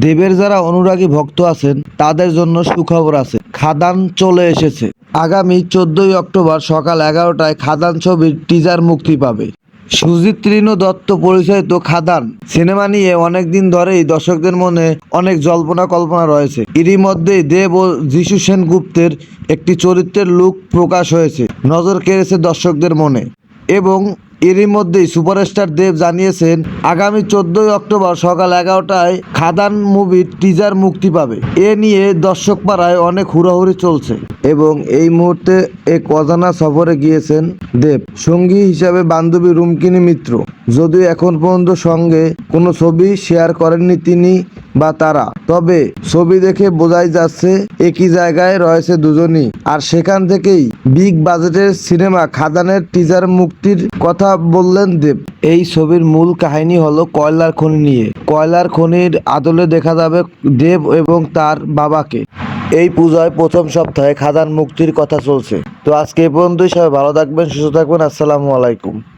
দেবের যারা অনুরাগী ভক্ত আছেন, তাদের জন্য সুখবর আছে। খাদান চলে এসেছে। আগামী চোদ্দই অক্টোবর সকাল এগারোটায় খাদান ছবির টিজার মুক্তি পাবে। সুজিত ত্রিনু দত্ত পরিচালিত খাদান সিনেমা নিয়ে অনেকদিন ধরেই দর্শকদের মনে অনেক জল্পনা কল্পনা রয়েছে। এরই মধ্যেই দেব ও যিশু সেনগুপ্তের একটি চরিত্রের লুক প্রকাশ হয়েছে। নজর কেড়েছে দর্শকদের মনে। এবং এরই মধ্যেই সুপারস্টার দেব জানিয়েছেন, আগামী চোদ্দই অক্টোবর সকাল এগারোটায় খাদান মুভির টিজার মুক্তি পাবে। এ নিয়ে দর্শক পাড়ায় অনেক হুড়াহুড়ি চলছে এবং এই মুহূর্তে এক অজানা সফরে গিয়েছেন দেব। সঙ্গী হিসাবে বান্ধবী রুমকিনী মিত্র। যদিও এখন পর্যন্ত সঙ্গে কোনো ছবি শেয়ার করেননি তিনি বা তারা। তবে ছবি দেখে বোঝাই যাচ্ছে একই জায়গায় রয়েছে দুজনই। আর সেখান থেকেই বিগ বাজেটের সিনেমা খাদানের টিজার মুক্তির কথা বললেন দেব। এই ছবির মূল কাহিনী হলো কয়লার খনি নিয়ে। কয়লার খনির আদলে দেখা যাবে দেব এবং তার বাবাকে। এই পূজায় প্রথম সপ্তাহে খাদান মুক্তির কথা চলছে। তো আজকে এই পর্যন্তই, সবাই ভালো থাকবেন, সুস্থ থাকবেন, আসসালামু আলাইকুম।